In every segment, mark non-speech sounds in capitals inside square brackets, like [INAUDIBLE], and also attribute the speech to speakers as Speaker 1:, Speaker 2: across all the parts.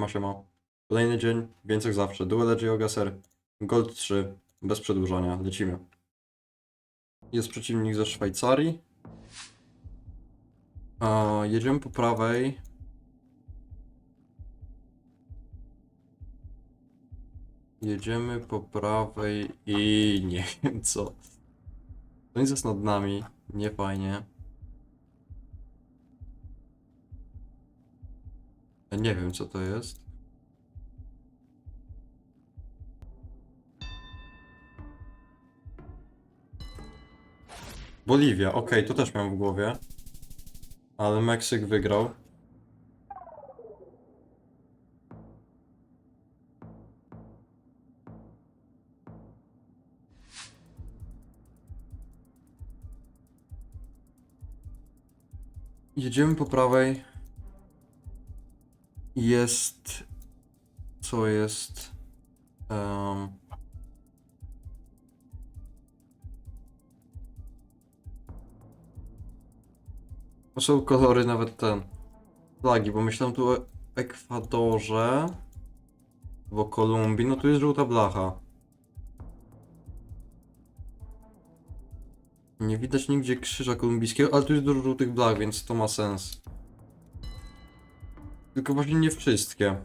Speaker 1: Siema, siema. Kolejny dzień, więc jak zawsze. Duel Geogaser, Gold 3, bez przedłużania, lecimy. Jest przeciwnik ze Szwajcarii. Jedziemy po prawej. Jedziemy po prawej i [LAUGHS] nie wiem co. To nic jest nad nami, nie fajnie. Ja nie wiem co to jest. Boliwia, okej, to też miałem w głowie. Ale Meksyk wygrał. Jedziemy po prawej. Jest. Co jest? To są kolory nawet ten. Flagi, bo myślałem tu o Ekwadorze. Bo Kolumbii, no tu jest żółta blacha. Nie widać nigdzie krzyża kolumbijskiego, ale tu jest dużo żółtych blach, więc to ma sens. Tylko właśnie nie wszystkie.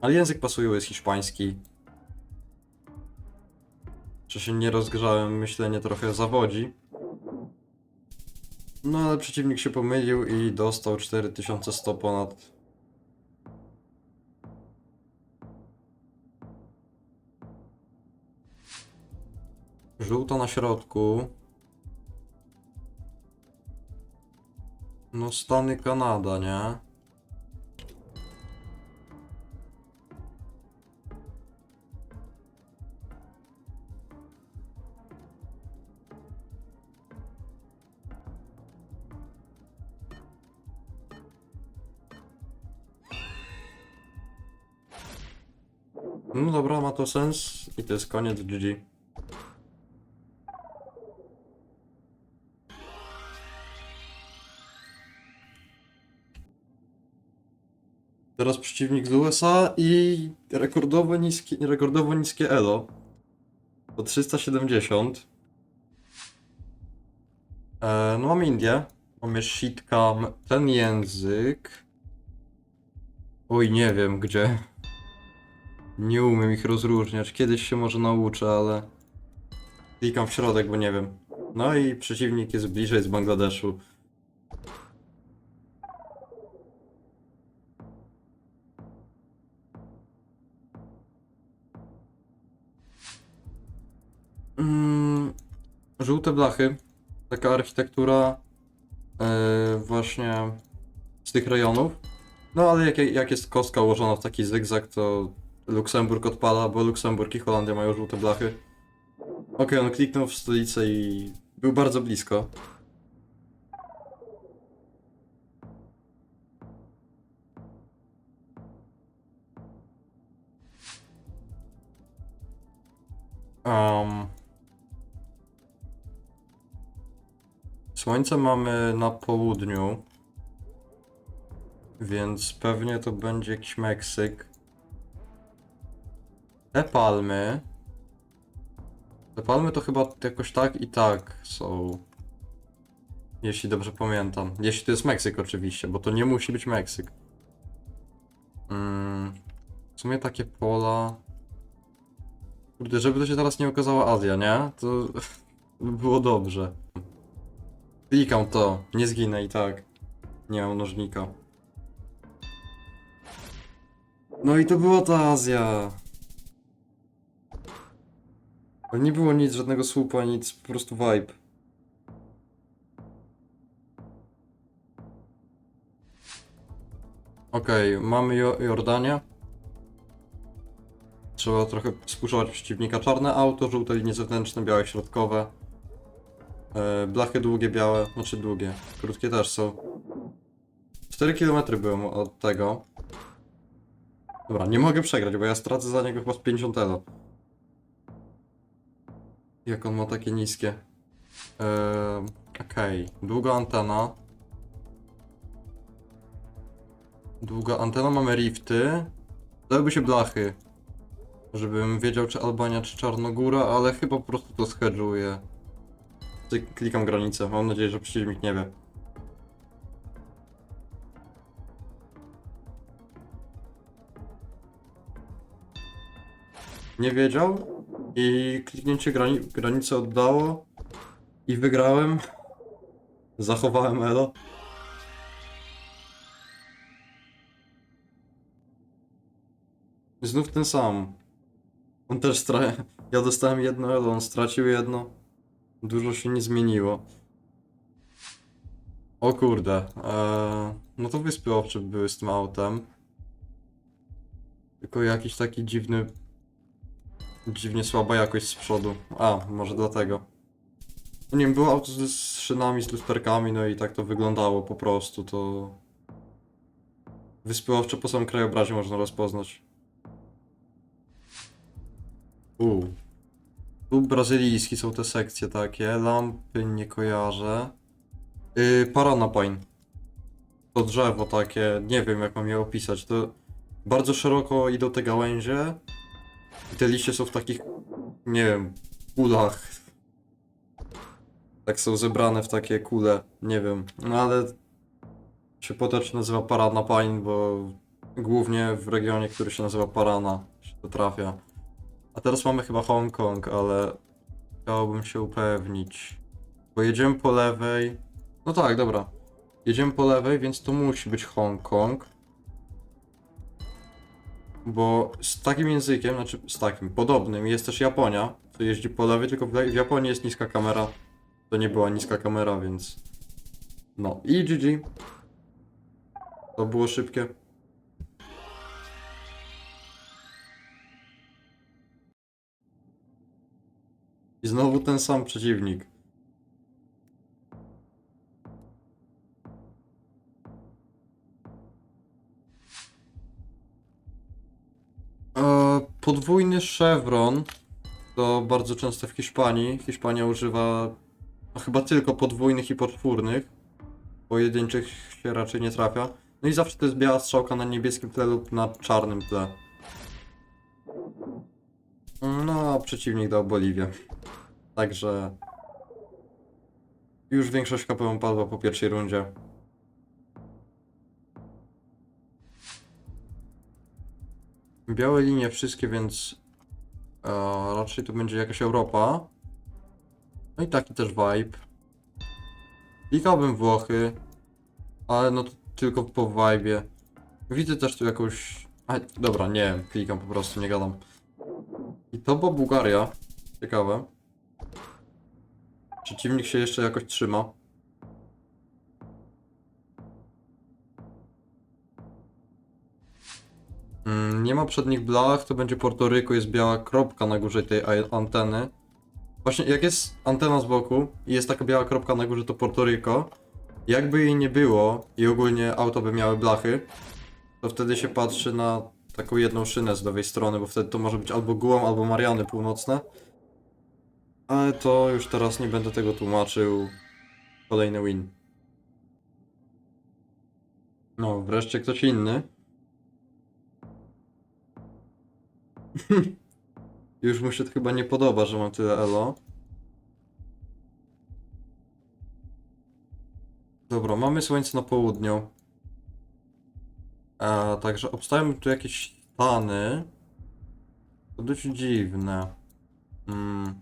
Speaker 1: Ale język pasuje, jest hiszpański. Czy się nie rozgrzałem, myślenie trochę zawodzi. No ale przeciwnik się pomylił i dostał 4100 ponad. Żółta na środku. No Stany, Kanada, nie? No dobra, ma to sens i to jest koniec GG. Teraz przeciwnik z USA i rekordowo niskie, rekordowo niskie elo. To 370. E, no mamy Indię. Mamy shitkam, ten język. Oj, nie wiem gdzie. Nie umiem ich rozróżniać. Kiedyś się może nauczę, ale klikam w środek, bo nie wiem. No i przeciwnik jest bliżej z Bangladeszu. Mm, żółte blachy. Taka architektura e, właśnie z tych rejonów. No ale jak, jak jest kostka ułożona w taki zygzak, to Luksemburg odpada, bo Luksemburg i Holandia mają żółte blachy. Okej, on kliknął w stolicę i był bardzo blisko. Um, słońce mamy na południu, więc pewnie to będzie jakiś Meksyk. Te palmy. Te palmy to chyba jakoś tak i tak są. Jeśli dobrze pamiętam. Jeśli to jest Meksyk oczywiście, bo to nie musi być Meksyk. Mm, w sumie takie pola. Kurde, żeby to się teraz nie okazała Azja, nie? To by [LAUGHS] było dobrze. Klikam to, nie zginę i tak. Nie mam nożnika. No i to była ta Azja. Ale nie było nic, żadnego słupa, nic, po prostu vibe. Okej, mamy jo Jordanię. Trzeba trochę spuszować przeciwnika. Czarne auto, żółte linie zewnętrzne, białe środkowe. E, blachy długie, białe, znaczy długie. Krótkie też są. 4 km byłem od tego. Dobra, nie mogę przegrać, bo ja stracę za niego chyba z 50 elo. Jak on ma takie niskie. Eee, Okej, długa antena. Długa antena, mamy rifty. Dałyby się blachy. Żebym wiedział, czy Albania, czy Czarnogóra, ale chyba po prostu to schedżuję. Klikam granicę. Mam nadzieję, że przeciwnik nie wie. Nie wiedział i kliknięcie grani granicy oddało i wygrałem. Zachowałem elo. Znów ten sam. On też stra... [LAUGHS] Ja dostałem jedno elo, on stracił jedno. Dużo się nie zmieniło. O kurde. Eee, no to wyspy owcze były z tym autem. Tylko jakiś taki dziwny... Dziwnie słaba jakość z przodu. A, może dlatego. No nie wiem, było auto z, z szynami, z lusterkami, no i tak to wyglądało po prostu, to... Wyspy owcze po samym krajobrazie można rozpoznać. U. Tu brazylijski są te sekcje takie, lampy nie kojarzę. Yy, Paranapine. To drzewo takie, nie wiem jak mam je opisać, to bardzo szeroko idą te gałęzie i te liście są w takich, nie wiem, kulach. Tak są zebrane w takie kule, nie wiem, no ale się potocznie nazywa Paranapine, bo głównie w regionie, który się nazywa Parana się to trafia. A teraz mamy chyba Hongkong, ale chciałbym się upewnić. Bo jedziemy po lewej. No tak, dobra. Jedziemy po lewej, więc to musi być Hongkong. Bo z takim językiem, znaczy z takim podobnym jest też Japonia, co jeździ po lewej, tylko w Japonii jest niska kamera. To nie była niska kamera, więc. No i GG. To było szybkie. I znowu ten sam przeciwnik. Podwójny chevron to bardzo często w Hiszpanii. Hiszpania używa no, chyba tylko podwójnych i poczwórnych. Pojedynczych się raczej nie trafia. No i zawsze to jest biała strzałka na niebieskim tle lub na czarnym tle. No, a przeciwnik dał Boliwię. Także już większość KPM padła po pierwszej rundzie. Białe linie wszystkie, więc e, raczej to będzie jakaś Europa. No i taki też vibe. Klikałbym Włochy, ale no to tylko po vibe'ie. Widzę też tu jakąś... A, dobra, nie wiem, klikam po prostu, nie gadam. I to była Bułgaria. Ciekawe. Przeciwnik się jeszcze jakoś trzyma. Nie ma przednich blach, to będzie Portoryko, jest biała kropka na górze tej anteny. Właśnie jak jest antena z boku i jest taka biała kropka na górze, to Portoryko. Jakby jej nie było i ogólnie auto by miały blachy, to wtedy się patrzy na taką jedną szynę z lewej strony, bo wtedy to może być albo Guam, albo Mariany Północne. Ale to już teraz nie będę tego tłumaczył. Kolejny win. No, wreszcie ktoś inny. [LAUGHS] już mu się to chyba nie podoba, że mam tyle elo. Dobra, mamy słońce na południu. A, także obstawiam tu jakieś stany. To dość dziwne. Mm.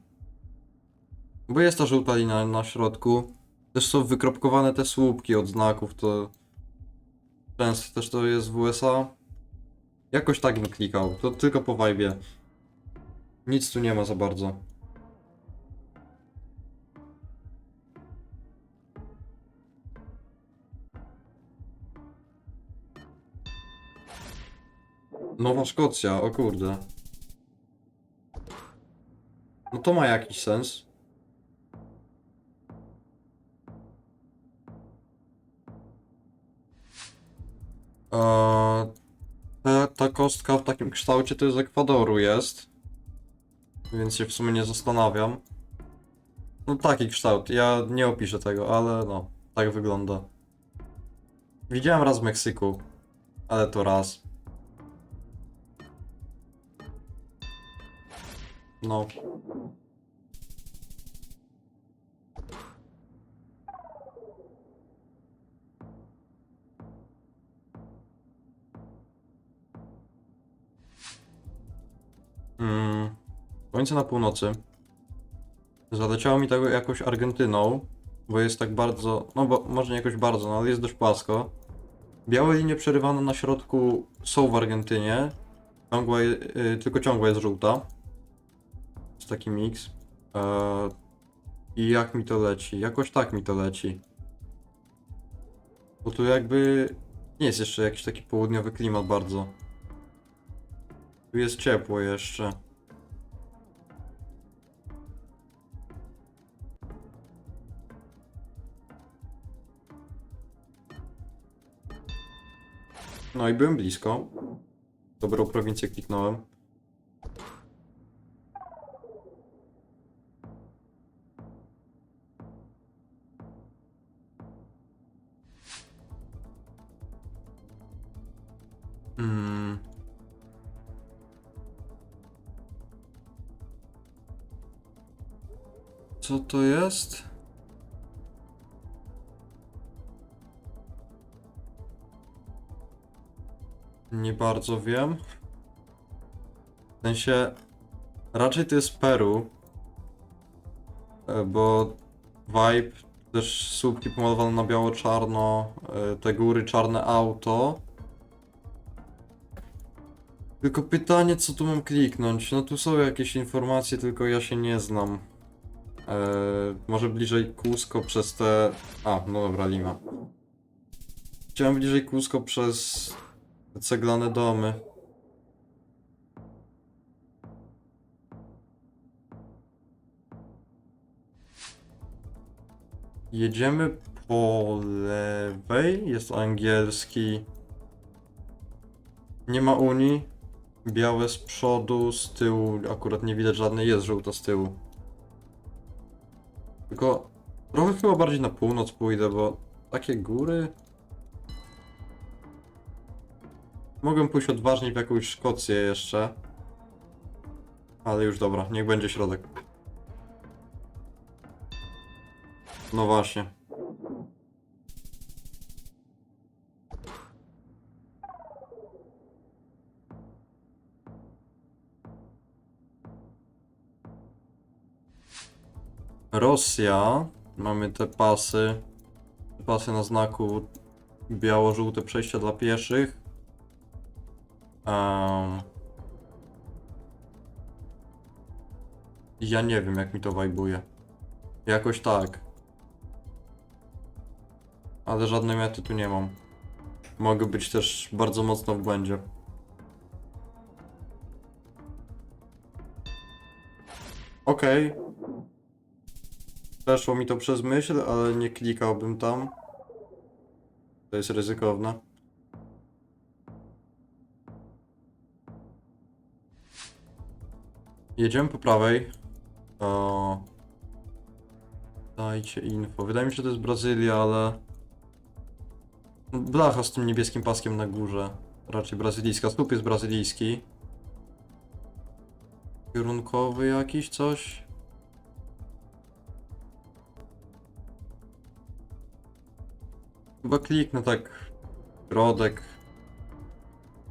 Speaker 1: Bo jest ta żółta linia na środku. Też są wykropkowane te słupki od znaków, to często też to jest w USA. Jakoś tak bym klikał, to tylko po vibe. Nic tu nie ma za bardzo. Nowa Szkocja, o kurde. No to ma jakiś sens. kostka w takim kształcie to z Ekwadoru jest. Więc się w sumie nie zastanawiam. No taki kształt, ja nie opiszę tego, ale no, tak wygląda. Widziałem raz w Meksyku, ale to raz. No. Słońce na północy. Zaleciało mi tego jakoś Argentyną, bo jest tak bardzo, no bo może nie jakoś bardzo, no ale jest dość płasko. Białe linie przerywane na środku są w Argentynie, ciągła, je- y, tylko ciągła jest żółta. Jest taki miks. E, I jak mi to leci? Jakoś tak mi to leci. Bo tu jakby nie jest jeszcze jakiś taki południowy klimat bardzo. Tu jest ciepło jeszcze. No i byłem blisko. Dobrą prowincję kliknąłem. Mm. Co to jest? Nie bardzo wiem. W sensie, raczej to jest Peru, e, bo vibe, też słupki pomalowane na biało-czarno, e, te góry, czarne auto. Tylko pytanie, co tu mam kliknąć? No tu są jakieś informacje, tylko ja się nie znam. E, może bliżej Cusco przez te... A, no dobra, Lima. Chciałem bliżej Cusco przez ceglane domy. Jedziemy po lewej, jest angielski. Nie ma Unii. Białe z przodu, z tyłu akurat nie widać żadnej, jest żółta z tyłu. Tylko trochę chyba bardziej na północ pójdę, bo takie góry... Mogę pójść odważniej w jakąś Szkocję jeszcze. Ale już dobra, niech będzie środek. No właśnie. Rosja. Mamy te pasy. Pasy na znaku biało-żółte przejścia dla pieszych. Em. Ja nie wiem, jak mi to wajbuje. Jakoś tak. Ale żadnej mety tu nie mam. Mogę być też bardzo mocno w błędzie. Okej. Przeszło mi to przez myśl, ale nie klikałbym tam. To jest ryzykowne. Jedziemy po prawej. Dajcie info. Wydaje mi się, że to jest Brazylia, ale... Blacha z tym niebieskim paskiem na górze. Raczej brazylijska. Stóp jest brazylijski. Kierunkowy jakiś, coś? Chyba kliknę tak środek.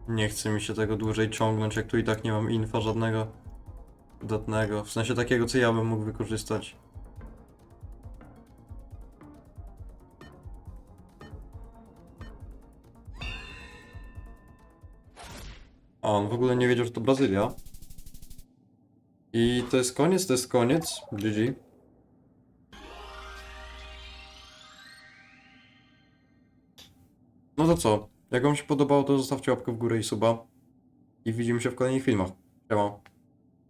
Speaker 1: Nie chce mi się tego dłużej ciągnąć, jak tu i tak nie mam infa żadnego dodatnego. W sensie takiego, co ja bym mógł wykorzystać. A on w ogóle nie wiedział, że to Brazylia. I to jest koniec, to jest koniec. GG. No to co? Jak wam się podobało, to zostawcie łapkę w górę i suba. I widzimy się w kolejnych filmach. Siema.